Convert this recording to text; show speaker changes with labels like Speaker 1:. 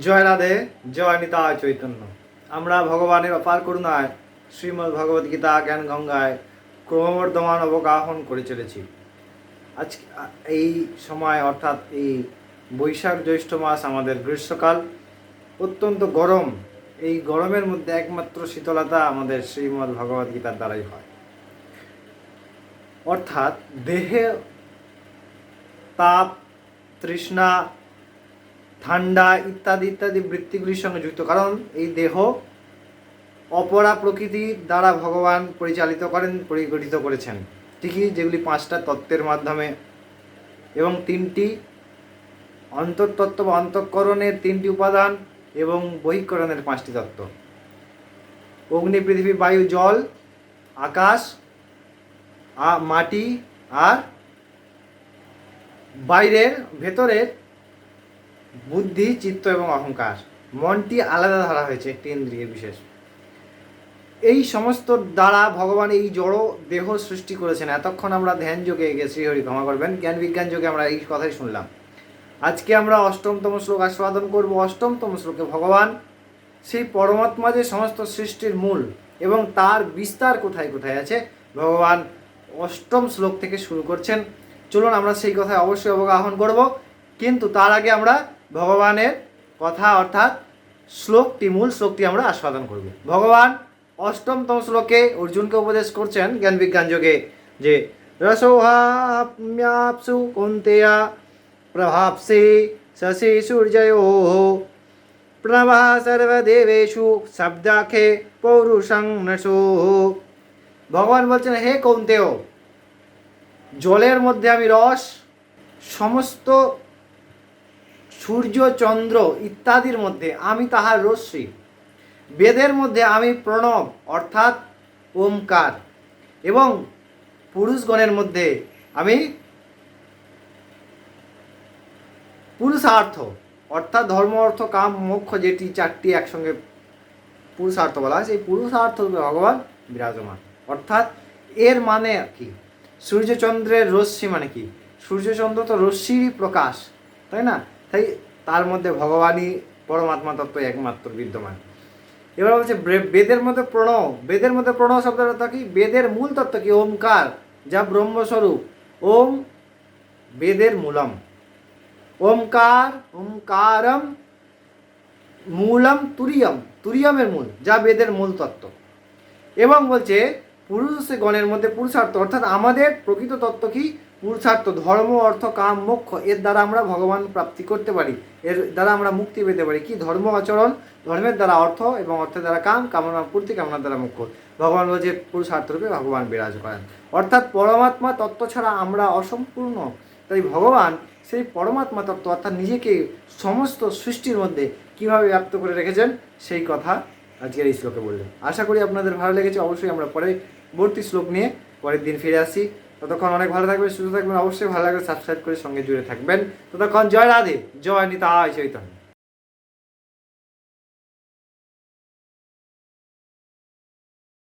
Speaker 1: জয় রাধে, জয় নিতা, চৈতন্য। আমরা ভগবানের অপার করুণায় শ্রীমদ্ ভগবদ গীতা জ্ঞান গঙ্গায় ক্রমবর্ধমান অবগাহন করে চলেছি। আজ এই সময় অর্থাৎ এই বৈশাখ জ্যৈষ্ঠ মাস আমাদের গ্রীষ্মকাল। অত্যন্ত গরম। এই গরমের মধ্যে একমাত্র শীতলতা আমাদের শ্রীমদ্ ভগবদ গীতার দ্বারাই হয়। অর্থাৎ দেহে তাপ, তৃষ্ণা ঠান্ডা ইত্যাদি ইত্যাদি বৃত্তিগুলির সঙ্গে যুক্ত। কারণ এই দেহ অপরা প্রকৃতির দ্বারা ভগবান পরিচালিত করেন, পরিগঠিত করেছেন। ঠিকই যেগুলি পাঁচটা তত্ত্বের মাধ্যমে। এবং তিনটি অন্তর্তত্ত্ব বা অন্তঃকরণের তিনটি উপাদান এবং বহিঃকরণের পাঁচটি তত্ত্ব। অগ্নি, পৃথিবী, বায়ু, জল, আকাশ মাটি আর বাইরের, ভেতরের বুদ্ধি, চিত্ত এবং অহংকার। মনটি আলাদা ধরা হয়েছে একটি ইন্দ্রিয় বিশেষ। এই সমস্ত দ্বারা ভগবান এই জড় দেহ সৃষ্টি করেছেন। এতক্ষণ আমরা ধ্যান যোগে গেছি, হরি ক্ষমা করবেন। জ্ঞান বিজ্ঞান যোগে আমরা এই কথাই শুনলাম। আজকে আমরা অষ্টমতম শ্লোক আস্বাদন করব। অষ্টমতম শ্লোকে ভগবান সেই পরমাত্মা যে সমস্ত সৃষ্টির মূল এবং তার বিস্তার কোথায় কোথায় আছে, ভগবান অষ্টম শ্লোক থেকে শুরু করছেন। চলুন আমরা সেই কথায় অবশ্যই অবগাহন করব। কিন্তু তার আগে আমরা ভগবানের কথা অর্থাৎ শ্লোকটি, মূল শ্লোকটি আমরা আস্বাদন করব। ভগবান অষ্টমতম শ্লোকে অর্জুনকে উপদেশ করছেন জ্ঞান বিজ্ঞান যোগে যে রসোহাপ্যাপসু কুন্তেয়া প্রভাবসে শশি সূর্যয়ো প্রণবः সর্বদেবেষু শব্দাখে পৌরুষং নশো। ভগবান বলছেন, হে কৌন্তেয়, জলের মধ্যে আমি রস, সমস্ত সূর্য, চন্দ্র ইত্যাদির মধ্যে আমি তাহার রশ্মি। বেদের মধ্যে আমি প্রণব, অর্থাৎ ওমকার। এবং পুরুষগণের মধ্যে আমি পুরুষার্থ, অর্থাৎ ধর্ম, অর্থ, কাম, মোক্ষ যেটি চারটি একসঙ্গে পুরুষার্থ বলা হয়, সেই পুরুষার্থ ভগবান বিরাজমান। অর্থাৎ এর মানে কি? সূর্যচন্দ্রের রশ্মি মানে কি? সূর্যচন্দ্র তো রশ্মিরই প্রকাশ, তাই না? তাই তার মধ্যে ভগবানই পরমাত্মা তত্ত্ব একমাত্র বিদ্যমান। এবার বলছে বেদের মধ্যে প্রণব বেদের মধ্যে প্রণব অর্থ কি? বেদের মূল তত্ত্ব কি? ওমকার, যা ব্রহ্মস্বরূপ। ওম, বেদের মূলম। ওমকার, ওমকারম, মূলম, তুরিয়ম। তুরিয়মের মূল, যা বেদের মূল তত্ত্ব। এবং বলছে পুরুষ গণের মধ্যে পুরুষার্থ, অর্থাৎ আমাদের প্রকৃত তত্ত্ব কি? পুরুষার্থ, ধর্ম, অর্থ, কাম, মোক্ষ, এর দ্বারা আমরা ভগবান প্রাপ্তি করতে পারি। এর দ্বারা আমরা মুক্তি পেতে পারি। কি? ধর্ম আচরণ, ধর্মের দ্বারা অর্থ এবং অর্থের দ্বারা কাম, কামনা পূর্তি, কামনার দ্বারা মুখ্য ভগবান বলছে পুরুষার্থরূপে ভগবান বিরাজ করেন। অর্থাৎ পরমাত্মা তত্ত্ব ছাড়া আমরা অসম্পূর্ণ। তাই ভগবান সেই পরমাত্মা তত্ত্ব, অর্থাৎ নিজেকে সমস্ত সৃষ্টির মধ্যে কীভাবে ব্যাপ্ত করে রেখেছেন, সেই কথা আজকের এই শ্লোকে বললেন। আশা করি আপনাদের ভালো লেগেছে। অবশ্যই আমরা পরে, পরবর্তী শ্লোক নিয়ে পরের দিন ফিরে আসি। ততক্ষণ অনেক ভালো থাকবেন, সুস্থ থাকবেন, অবশ্যই ভালো লাগবে সাবস্ক্রাইব করে সঙ্গে জুড়ে থাকবেন। ততক্ষণ জয় রাধে, জয় নিতা চৈতন্য।